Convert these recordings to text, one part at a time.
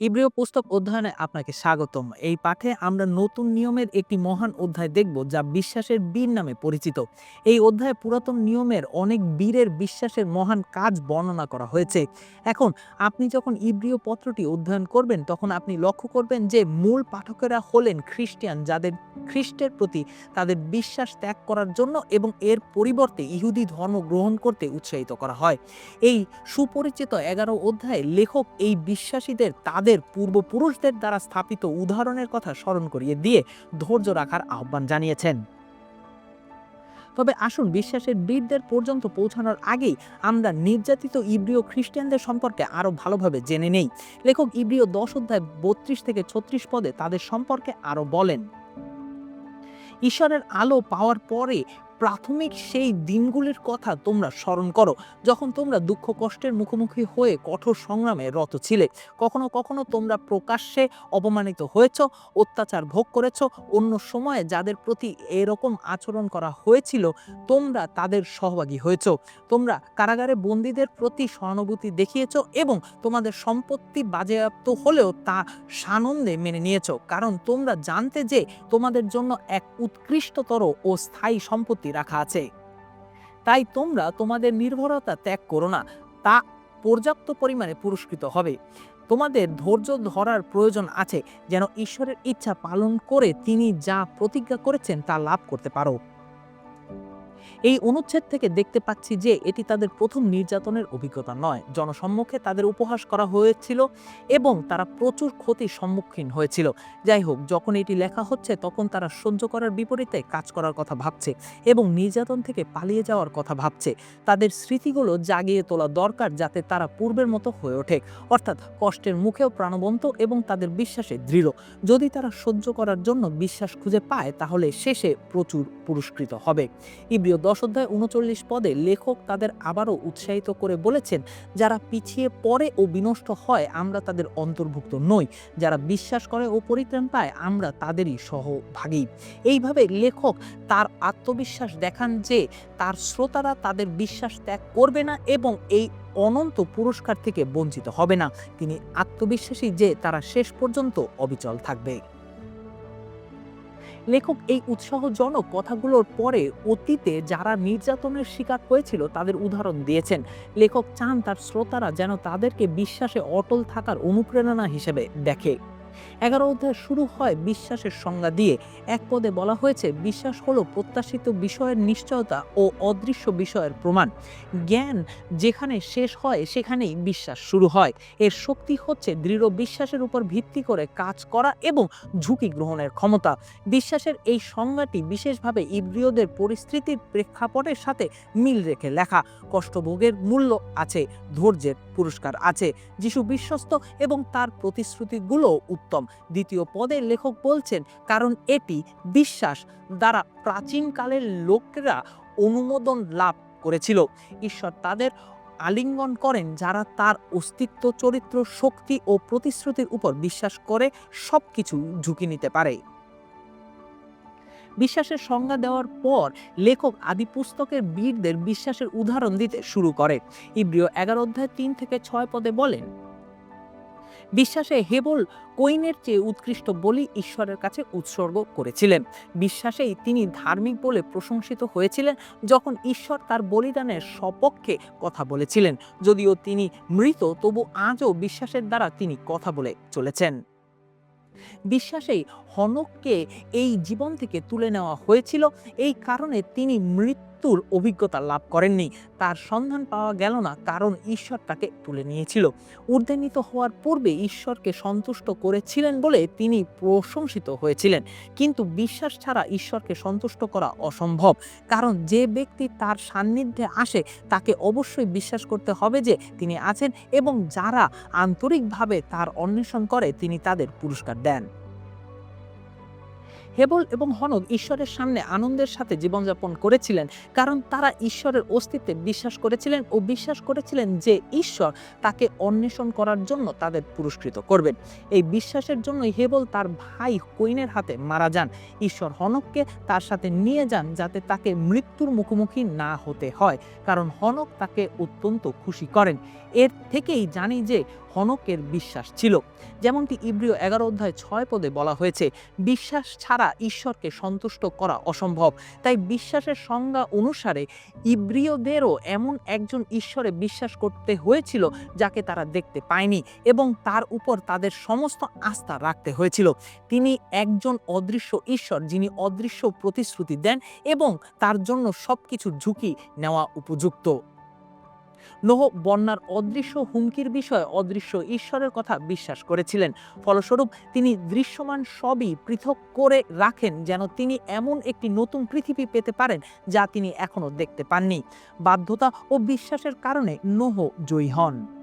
ইব্রিয় পুস্তক অধ্যয়নে আপনাকে স্বাগতম। এই পাঠে আমরা নতুন নিয়মের একটি মহান অধ্যায় দেখব যা বিশ্বাসের বীর নামে পরিচিত। এই অধ্যায়ে পুরাতন নিয়মের অনেক বীরের বিশ্বাসের মহান কাজ বর্ণনা করা হয়েছে। এখন আপনি যখন ইব্রিয় পত্রটি অধ্যয়ন করবেন, তখন আপনি লক্ষ্য করবেন যে মূল পাঠকেরা হলেন খ্রিস্টান যাদের খ্রিস্টের প্রতি তাদের বিশ্বাস ত্যাগ করার জন্য এবং এর পরিবর্তে ইহুদি ধর্ম গ্রহণ করতে উৎসাহিত করা হয়। এই সুপরিচিত এগারো অধ্যায়ে লেখক এই বিশ্বাসীদের তাদের পূর্বপুরুষদের দ্বারা স্থাপিত উদাহরণের কথা স্মরণ করিয়ে দিয়ে ধৈর্য রাখার আহ্বান জানিয়েছেন। তবে আসুন বিশ্বাসের বীরদের পর্যন্ত পৌঁছানোর আগেই আমরা নির্যাতিত ইব্রিয় খ্রিস্টানদের সম্পর্কে আরও ভালোভাবে জেনে নেই। লেখক ইব্রিয় দশ অধ্যায় বত্রিশ থেকে ছত্রিশ পদে তাদের সম্পর্কে আরও বলেন, ঈশ্বরের আলো পাওয়ার পরে প্রাথমিক সেই দিনগুলির কথা তোমরা স্মরণ করো। যখন তোমরা দুঃখ কষ্টের মুখোমুখি হয়ে কঠোর সংগ্রামে রত ছিলে, কখনো কখনো তোমরা প্রকাশ্যে অপমানিত হয়েছ, অত্যাচার ভোগ করেছ। অন্য সময়ে যাদের প্রতি এরকম আচরণ করা হয়েছিল, তোমরা তাদের সহভাগী হয়েছ। তোমরা কারাগারে বন্দীদের প্রতি সহানুভূতি দেখিয়েছ এবং তোমাদের সম্পত্তি বাজেয়াপ্ত হলেও তা সানন্দে মেনে নিয়েছ। কারণ তোমরা জানতে যে তোমাদের জন্য এক উৎকৃষ্টতর ও স্থায়ী সম্পত্তি রাখা আছে। তাই তোমরা তোমাদের নির্ভরতা ত্যাগ করো না, তা পর্যাপ্ত পরিমাণে পুরস্কৃত হবে। তোমাদের ধৈর্য ধরার প্রয়োজন আছে, যেন ঈশ্বরের ইচ্ছা পালন করে তিনি যা প্রতিজ্ঞা করেছেন তা লাভ করতে পারো। এই অনুচ্ছেদ থেকে দেখতে পাচ্ছি যে এটি তাদের প্রথম নির্যাতনের অভিজ্ঞতা নয়। জনসম্মুখে তাদের উপহাস করা হয়েছিল এবং তারা প্রচুর ক্ষতির সম্মুখীন হয়েছিল। যাই হোক, যখন এটি লেখা হচ্ছে, তখন তারা সহ্য করার বিপরীতে কাজ করার কথা ভাবছে এবং নির্যাতন থেকে পালিয়ে যাওয়ার কথা ভাবছে। তাদের স্মৃতিগুলো জাগিয়ে তোলা দরকার যাতে তারা পূর্বের মতো হয়ে ওঠে। অর্থাৎ কষ্টের মুখেও প্রাণবন্ত এবং তাদের বিশ্বাসে দৃঢ়। যদি তারা সহ্য করার জন্য বিশ্বাস খুঁজে পায়, তাহলে শেষে প্রচুর পুরস্কৃত হবে। ইব্রিয় দশ অধ্যায় উনচল্লিশ পদে লেখক তাদের আবারও উৎসাহিত করে বলেছেন, যারা পিছিয়ে পড়ে ও বিনষ্ট হয়, আমরা তাদের অন্তর্ভুক্ত নই। যারা বিশ্বাস করে ও পরিত্রাণ পায়, আমরা তাদেরই সহভাগী। এইভাবে লেখক তার আত্মবিশ্বাস দেখান যে তার শ্রোতারা তাদের বিশ্বাস ত্যাগ করবে না এবং এই অনন্ত পুরস্কার থেকে বঞ্চিত হবে না। তিনি আত্মবিশ্বাসী যে তারা শেষ পর্যন্ত অবিচল থাকবে। লেখক এই উৎসাহজনক কথাগুলোর পরে অতীতে যারা নির্যাতনের শিকার হয়েছিল, তাদের উদাহরণ দিয়েছেন। লেখক চান তার শ্রোতারা যেন তাদেরকে বিশ্বাসে অটল থাকার অনুপ্রেরণা হিসেবে দেখে। এগারো অধ্যায় শুরু হয় বিশ্বাসের সংজ্ঞা দিয়ে। এক পদে বলা হয়েছে, বিশ্বাস হলো প্রত্যাশিত বিষয়ের নিশ্চয়তা ও অদৃশ্য বিষয়ের প্রমাণ। জ্ঞান যেখানে শেষ হয়, সেখানেই বিশ্বাস শুরু হয়। এর শক্তি হচ্ছে দৃঢ় বিশ্বাসের উপর ভিত্তি করে কাজ করা এবং ঝুঁকি গ্রহণের ক্ষমতা। বিশ্বাসের এই সংজ্ঞাটি বিশেষভাবে ইব্রিয়দের পরিস্থিতির প্রেক্ষাপটের সাথে মিল রেখে লেখা। কষ্টভোগের মূল্য আছে, ধৈর্যের পুরস্কার আছে। যিশু বিশ্বস্ত এবং তার প্রতিশ্রুতিগুলো উত্তম। দ্বিতীয় পদে লেখক বলছেন, কারণ এটি বিশ্বাস দ্বারা প্রাচীনকালের লোকেরা অনুমোদন লাভ করেছিল। ঈশ্বর তাদের আলিঙ্গন করেন যারা তার অস্তিত্ব, চরিত্র, শক্তি ও প্রতিশ্রুতির উপর বিশ্বাস করে সব কিছু ঝুঁকি নিতে পারে। বিশ্বাসের সংজ্ঞা দেওয়ার পর লেখক আদি পুস্তকের বীরদের বিশ্বাসের উদাহরণ দিতে শুরু করে। ইব্রিয় এগারো অধ্যায় তিন থেকে ছয় পদে বলেন বিশ্বাসে হেবল কৈনের চেয়ে উৎকৃষ্ট বলি ঈশ্বরের কাছে উৎসর্গ করেছিলেন। বিশ্বাসেই তিনি ধার্মিক বলে প্রশংসিত হয়েছিলেন যখন ঈশ্বর তার বলিদানের সপক্ষে কথা বলেছিলেন। যদিও তিনি মৃত, তবু আজও বিশ্বাসের দ্বারা তিনি কথা বলে চলেছেন। বিশ্বাসেই হনককে এই জীবন থেকে তুলে নেওয়া হয়েছিল। এই কারণে তিনি মৃত্যুর অভিজ্ঞতা লাভ করেননি। তার সন্ধান পাওয়া গেল না, কারণ ঈশ্বর তাকে তুলে নিয়েছিল। ঊর্ধ্বান্বিত হওয়ার পূর্বে ঈশ্বরকে সন্তুষ্ট করেছিলেন বলে তিনি প্রশংসিত হয়েছিলেন। কিন্তু বিশ্বাস ছাড়া ঈশ্বরকে সন্তুষ্ট করা অসম্ভব, কারণ যে ব্যক্তি তার সান্নিধ্যে আসে, তাকে অবশ্যই বিশ্বাস করতে হবে যে তিনি আছেন এবং যারা আন্তরিকভাবে তার অন্বেষণ করে, তিনি তাদের পুরস্কার দেন। হেবল এবং হনক ঈশ্বরের সামনে আনন্দের সাথে জীবনযাপন করেছিলেন, কারণ তারা ঈশ্বরের অস্তিত্বে বিশ্বাস করেছিলেন ও বিশ্বাস করেছিলেন যে ঈশ্বর তাকে অন্বেষণ করার জন্য তাদের পুরস্কৃত করবেন। এই বিশ্বাসের জন্যই হেবল তার ভাই কৈনের হাতে মারা যান। ঈশ্বর হনককে তার সাথে নিয়ে যান যাতে তাকে মৃত্যুর মুখোমুখি না হতে হয়, কারণ হনক তাকে অত্যন্ত খুশি করেন। এর থেকেই জানি যে হনকের বিশ্বাস ছিল। যেমনটি ইব্রিয় এগারো অধ্যায় ছয় পদে বলা হয়েছে, বিশ্বাস ছাড়া ঈশ্বরকে সন্তুষ্ট করা অসম্ভব। তাই বিশ্বাসের সংজ্ঞা অনুসারে ইব্রিয়দেরও এমন একজন ঈশ্বরে বিশ্বাস করতে হয়েছিল যাকে তারা দেখতে পায়নি এবং তার উপর তাদের সমস্ত আস্থা রাখতে হয়েছিল। তিনি একজন অদৃশ্য ঈশ্বর যিনি অদৃশ্য প্রতিশ্রুতি দেন এবং তার জন্য সবকিছু ঝুঁকি নেওয়া উপযুক্ত। নোহ বন্যার অদৃশ্য হুমকির বিষয়ে অদৃশ্য ঈশ্বরের কথা বিশ্বাস করেছিলেন। ফলস্বরূপ তিনি দৃশ্যমান সবই পৃথক করে রাখেন যেন তিনি এমন একটি নতুন পৃথিবী পেতে পারেন যা তিনি এখনও দেখতে পাননি। বাধ্যতা ও বিশ্বাসের কারণে নোহ জয়ী হন।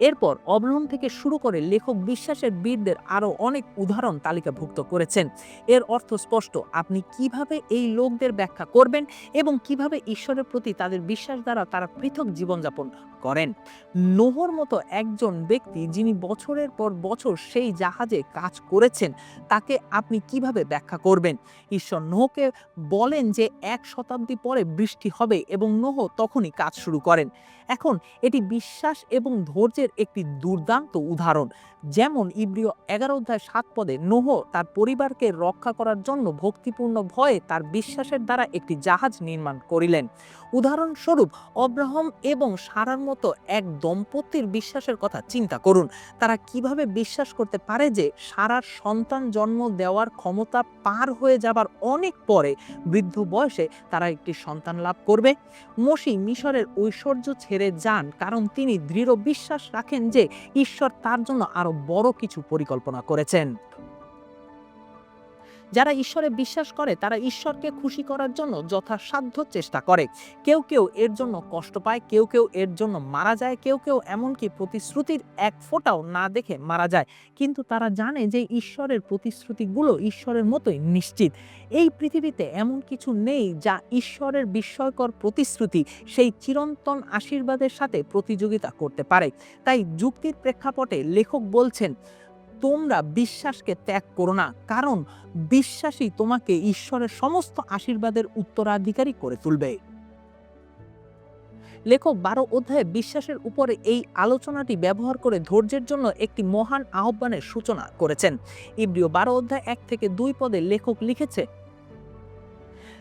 এরপর অবলম্বন থেকে শুরু করে লেখক বিশ্বাসের বীরদের আরও অনেক উদাহরণ তালিকাভুক্ত করেছেন। এর অর্থ স্পষ্ট, আপনি কীভাবে এই লোকদের ব্যাখ্যা করবেন এবং কীভাবে ঈশ্বরের প্রতি তাদের বিশ্বাস দ্বারা তারা পৃথক জীবনযাপন করেন? নোহর মতো একজন ব্যক্তি যিনি বছরের পর বছর সেই জাহাজে কাজ করেছেন, তাকে আপনি কীভাবে ব্যাখ্যা করবেন? ঈশ্বর নোহকে বলেন যে এক শতাব্দী পরে বৃষ্টি হবে এবং নোহ তখনই কাজ শুরু করেন। এখন এটি বিশ্বাস এবং ধৈর্যের একটি দুর্দান্ত উদাহরণ। যেমন ইব্রিয় এগারো অধ্যায় সাত পদে নোহ তার পরিবারকে রক্ষা করার জন্য ভক্তিপূর্ণ ভয়ে তার বিশ্বাসের দ্বারা একটি জাহাজ নির্মাণ করিলেন। উদাহরণস্বরূপ, অব্রাহম এবং সারার মতো এক দম্পতির বিশ্বাসের কথা চিন্তা করুন। তারা কীভাবে বিশ্বাস করতে পারে যে সারার সন্তান জন্ম দেওয়ার ক্ষমতা পার হয়ে যাবার অনেক পরে বৃদ্ধ বয়সে তারা একটি সন্তান লাভ করবে? মসি মিশরের ঐশ্বর্য ছেড়ে যান কারণ তিনি দৃঢ় বিশ্বাস রাখেন যে ঈশ্বর তার জন্য আরও বড় কিছু পরিকল্পনা করেছেন। যারা ঈশ্বরে বিশ্বাস করে, তারা ঈশ্বরকে খুশি করার জন্য যথাসাধ্য চেষ্টা করে। কেউ কেউ এর জন্য কষ্ট পায়, কেউ কেউ এর জন্য মারা যায়, কেউ কেউ এমনকি প্রতিশ্রুতির এক ফোঁটাও না দেখে মারা যায়। কিন্তু তারা জানে যে ঈশ্বরের প্রতিশ্রুতিগুলো ঈশ্বরের মতোই নিশ্চিত। এই পৃথিবীতে এমন কিছু নেই যা ঈশ্বরের বিস্ময়কর প্রতিশ্রুতি, সেই চিরন্তন আশীর্বাদের সাথে প্রতিযোগিতা করতে পারে। তাই যুক্তির প্রেক্ষাপটে লেখক বলছেন তোমরা বিশ্বাসকে ত্যাগ করো না, কারণ বিশ্বাসই তোমাকে ঈশ্বরের সমস্ত আশীর্বাদের উত্তরাধিকারী করে তুলবে। লেখক, বারো অধ্যায়ে বিশ্বাসের উপরে এই আলোচনাটি ব্যবহার করে ধৈর্যের জন্য একটি মহান আহ্বানের সূচনা করেছেন। ইব্রিয় বারো অধ্যায় এক থেকে দুই পদে লেখক লিখেছে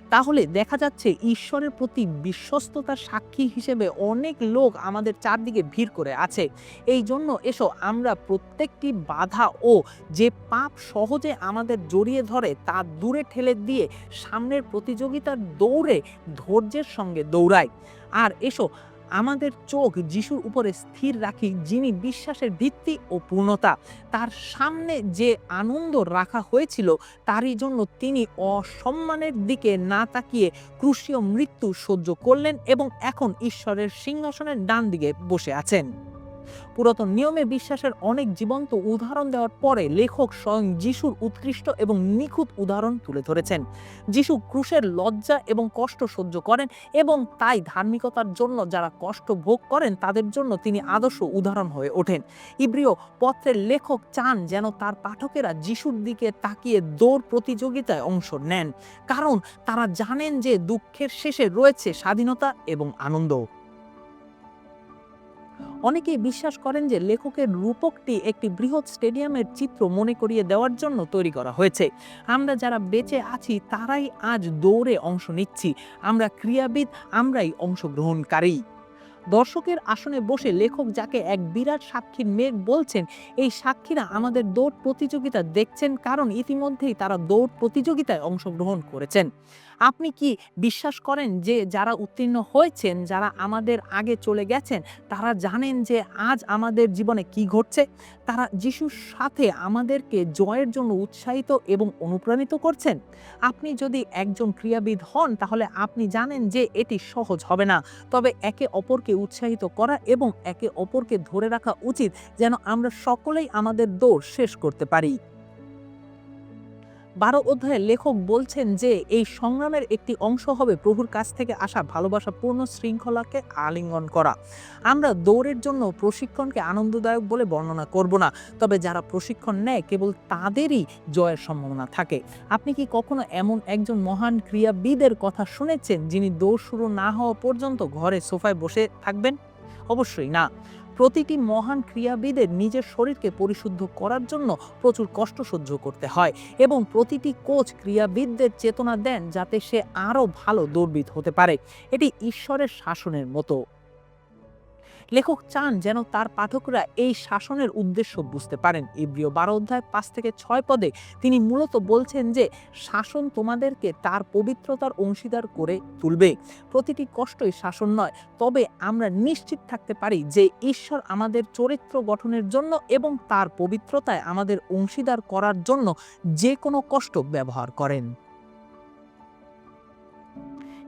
তাহলে দেখা যাচ্ছে ঈশ্বরের প্রতি বিশ্বস্ততার সাক্ষী হিসেবে অনেক লোক আমাদের চারদিকে ভিড় করে আছে। এই জন্য এসো, আমরা প্রত্যেকটি বাধা ও যে পাপ সহজে আমাদের জড়িয়ে ধরে তা দূরে ঠেলে দিয়ে সামনের প্রতিযোগিতার দৌড়ে ধৈর্যের সঙ্গে দৌড়াই। আর এসো আমাদের চোখ যিশুর উপরে স্থির রাখি, যিনি বিশ্বাসের ভিত্তি ও পূর্ণতা। তার সামনে যে আনন্দ রাখা হয়েছিল, তারই জন্য তিনি অসম্মানের দিকে না তাকিয়ে ক্রুশীয় মৃত্যু সহ্য করলেন এবং এখন ঈশ্বরের সিংহাসনের ডান দিকে বসে আছেন। পুরাতন নিয়মে বিশ্বাসের অনেক জীবন্ত উদাহরণ দেওয়ার পরে লেখক স্বয়ং যিশুর উৎকৃষ্ট এবং নিখুঁত উদাহরণ তুলে ধরেছেন। যিশু ক্রুশের লজ্জা এবং কষ্ট সহ্য করেন এবং তাই ধার্মিকতার জন্য যারা কষ্ট ভোগ করেন তাদের জন্য তিনি আদর্শ উদাহরণ হয়ে ওঠেন। ইব্রিয় পত্রের লেখক চান যেন তার পাঠকেরা যিশুর দিকে তাকিয়ে দৌড় প্রতিযোগিতায় অংশ নেন। কারণ তারা জানেন যে দুঃখের শেষে রয়েছে স্বাধীনতা এবং আনন্দ। অনেকেই বিশ্বাস করেন যে লেখকের রূপকটি একটি বৃহৎ স্টেডিয়ামের চিত্র মনে করিয়ে দেওয়ার জন্য তৈরি করা হয়েছে। আমরা যারা বেঁচে আছি, তারাই আজ দৌড়ে অংশ নিচ্ছি। আমরা ক্রিয়াবিদ আমরাই অংশগ্রহণকারী। দর্শকের আসনে বসে লেখক যাকে এক বিরাট সাক্ষীর মেঘ বলছেন, এই সাক্ষীরা আমাদের দৌড় প্রতিযোগিতা দেখছেন কারণ ইতিমধ্যেই তারা দৌড় প্রতিযোগিতায় অংশগ্রহণ করেছেন। আপনি কি বিশ্বাস করেন যে যারা উত্তীর্ণ হয়েছেন, যারা আমাদের আগে চলে গেছেন, তারা জানেন যে আজ আমাদের জীবনে কি ঘটছে? তারা যিশুর সাথে আমাদেরকে জয়ের জন্য উৎসাহিত এবং অনুপ্রাণিত করছেন? আপনি যদি একজন ক্রীড়াবিদ হন, তাহলে আপনি জানেন যে এটি সহজ হবে না। তবে একে অপরকে উৎসাহিত করা এবং একে অপরকে ধরে রাখা উচিত যেন আমরা সকলেই আমাদের দৌড় শেষ করতে পারি। বারো অধ্যায়ে লেখক বলছেন যে এই সংগ্রামের একটি অংশ হবে প্রভুর কাছ থেকে আসা ভালোবাসাপূর্ণ শৃঙ্খলাকে আলিঙ্গন করা। আমরা দৌড়ের জন্য প্রশিক্ষণকে আনন্দদায়ক বলে বর্ণনা করব না, তবে যারা প্রশিক্ষণ নেয় কেবল তাদেরই জয়ের সম্ভাবনা থাকে। আপনি কি কখনো এমন একজন মহান ক্রীড়াবিদের কথা শুনেছেন যিনি দৌড় শুরু না হওয়া পর্যন্ত ঘরে সোফায় বসে থাকবেন? অবশ্যই না। প্রতিটি মহান ক্রিয়াবিদের নিজের শরীরকে পরিশুদ্ধ করার জন্য প্রচুর কষ্ট সহ্য করতে হয় এবং প্রতিটি কোচ ক্রিয়াবিদদের চেতনা দেন যাতে সে আরও ভালো দৌড়বিদ হতে পারে। এটি ঈশ্বরের শাসনের মতো। লেখক চান যেন তার পাঠকরা এই শাসনের উদ্দেশ্য বুঝতে পারেন। ইব্রিয় বারো অধ্যায় পাঁচ থেকে ছয় পদে তিনি মূলত বলছেন যে, শাসন তোমাদেরকে তার পবিত্রতার অংশীদার করে তুলবে। প্রতিটি কষ্টই শাসন নয়। তবে আমরা নিশ্চিত থাকতে পারি যে, ঈশ্বর আমাদের চরিত্র গঠনের জন্য এবং তার পবিত্রতায় আমাদের অংশীদার করার জন্য যে কোনো কষ্ট ব্যবহার করেন।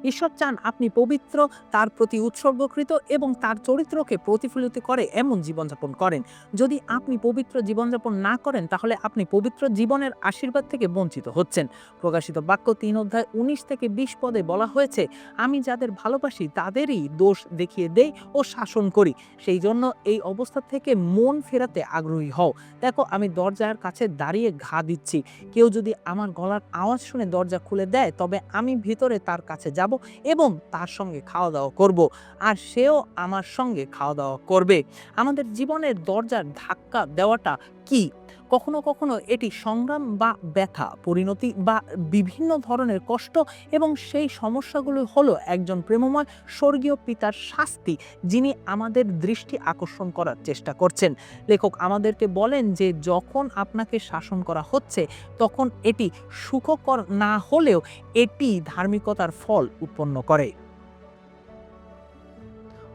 ঈশ্বর চান আপনি পবিত্র, তার প্রতি উৎসর্গকৃত এবং তার চরিত্রকে প্রতিফলিত করে এমন জীবনযাপন করেন। যদি আপনি পবিত্র জীবনযাপন না করেন, তাহলে আপনি পবিত্র জীবনের আশীর্বাদ থেকে বঞ্চিত হচ্ছেন। প্রকাশিত বাক্য তিন অধ্যায় উনিশ থেকে বিশ পদে বলা হয়েছে, আমি যাদের ভালোবাসি, তাদেরই দোষ দেখিয়ে দেই ও শাসন করি। সেই জন্য এই অবস্থা থেকে মন ফেরাতে আগ্রহী হও। দেখো, আমি দরজার কাছে দাঁড়িয়ে ঘা দিচ্ছি। কেউ যদি আমার গলার আওয়াজ শুনে দরজা খুলে দেয়, তবে আমি ভিতরে তার কাছে যাব এবং তার সঙ্গে খাওয়া দাওয়া করব। আর সেও আমার সঙ্গে খাওয়া দাওয়া করবে। আমাদের জীবনের দরজার ধাক্কা দেওয়াটা কি কখনো কখনো এটি সংগ্রাম বা ব্যথা, পরিণতি বা বিভিন্ন ধরনের কষ্ট এবং সেই সমস্যাগুলো হলো একজন প্রেমময় স্বর্গীয় পিতার শাস্তি, যিনি আমাদের দৃষ্টি আকর্ষণ করার চেষ্টা করছেন। লেখক আমাদেরকে বলেন যে, যখন আপনাকে শাসন করা হচ্ছে, তখন এটি সুখকর না হলেও এটি ধার্মিকতার ফল উৎপন্ন করে।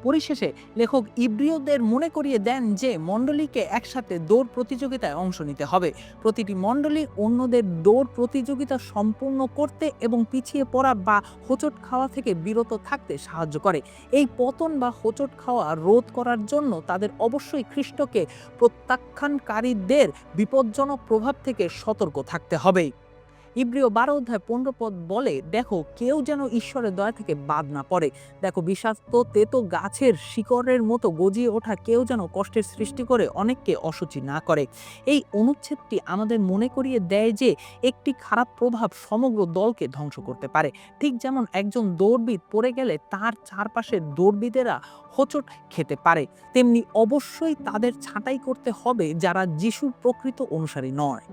পরিশেষে লেখক ইব্রিয়দের মনে করিয়ে দেন যে মণ্ডলীকে একসাথে দৌড় প্রতিযোগিতায় অংশ নিতে হবে। প্রতিটি মণ্ডলী অন্যদের দৌড় প্রতিযোগিতা সম্পূর্ণ করতে এবং পিছিয়ে পড়া বা হোঁচট খাওয়া থেকে বিরত থাকতে সাহায্য করে। এই পতন বা হোঁচট খাওয়া রোধ করার জন্য তাদের অবশ্যই খ্রিস্টকে প্রত্যাখ্যানকারীদের বিপজ্জনক প্রভাব থেকে সতর্ক থাকতে হবে। ইব্রিয় বারো অধ্যায় পনেরো পদ বলে, দেখো, কেউ যেন ঈশ্বরের দয়া থেকে বাদ না পড়ে। দেখো, বিষাক্ত তেতো গাছের শিকড়ের মতো গজিয়ে ওঠা কেউ যেন কষ্টের সৃষ্টি করে, অনেককে অসুচি না করে। এই অনুচ্ছেদটি আমাদের মনে করিয়ে দেয় যে, একটি খারাপ প্রভাব সমগ্র দলকে ধ্বংস করতে পারে। ঠিক যেমন একজন দৌড়বিদ পড়ে গেলে তার চারপাশের দৌড়বিদেরা হোঁচট খেতে পারে, তেমনি অবশ্যই তাদের ছাঁটাই করতে হবে যারা যিশুর প্রকৃত অনুসারী নয়।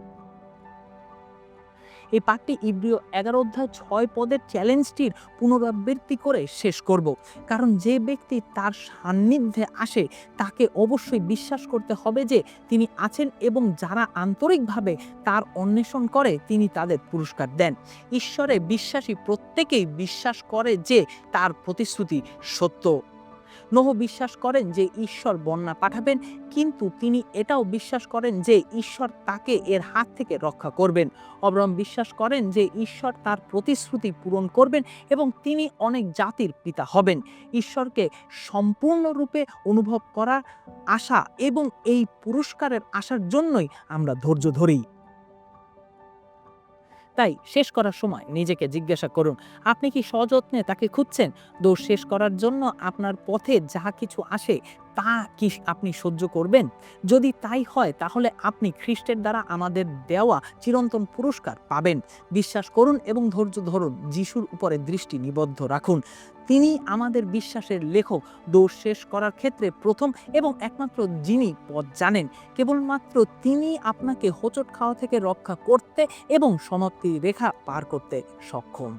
এই পাঠটি ইব্রিয় এগারো অধ্যায় ছয় পদের চ্যালেঞ্জটির পুনরাবৃত্তি করে শেষ করব। কারণ যে ব্যক্তি তার সান্নিধ্যে আসে, তাকে অবশ্যই বিশ্বাস করতে হবে যে তিনি আছেন এবং যারা আন্তরিকভাবে তার অন্বেষণ করে, তিনি তাদের পুরস্কার দেন। ঈশ্বরে বিশ্বাসী প্রত্যেকেই বিশ্বাস করে যে তার প্রতিশ্রুতি সত্য। নহ বিশ্বাস করেন যে ঈশ্বর বন্যা পাঠাবেন, কিন্তু তিনি এটাও বিশ্বাস করেন যে ঈশ্বর তাকে এর হাত থেকে রক্ষা করবেন। অবরম বিশ্বাস করেন যে ঈশ্বর তার প্রতিশ্রুতি পূরণ করবেন এবং তিনি অনেক জাতির পিতা হবেন। ঈশ্বরকে সম্পূর্ণরূপে অনুভব করার আশা এবং এই পুরস্কারের আশার জন্যই আমরা ধৈর্য ধরি। তাই শেষ করার সময় নিজেকে জিজ্ঞাসা করুন, আপনি কি সযত্নে তাকে খুঁজছেন? দোষ শেষ করার জন্য আপনার পথে যা কিছু আসে তা কি আপনি সহ্য করবেন? যদি তাই হয়, তাহলে আপনি খ্রিস্টের দ্বারা আমাদের দেওয়া চিরন্তন পুরস্কার পাবেন। বিশ্বাস করুন এবং ধৈর্য ধরুন, যিশুর উপরে দৃষ্টি নিবদ্ধ রাখুন। তিনি আমাদের বিশ্বাসের লেখক, দোষ শেষ করার ক্ষেত্রে প্রথম এবং একমাত্র যিনি পথ জানেন। কেবলমাত্র তিনি আপনাকে হোঁচট খাওয়া থেকে রক্ষা করতে এবং সমাপ্তি রেখা পার করতে সক্ষম।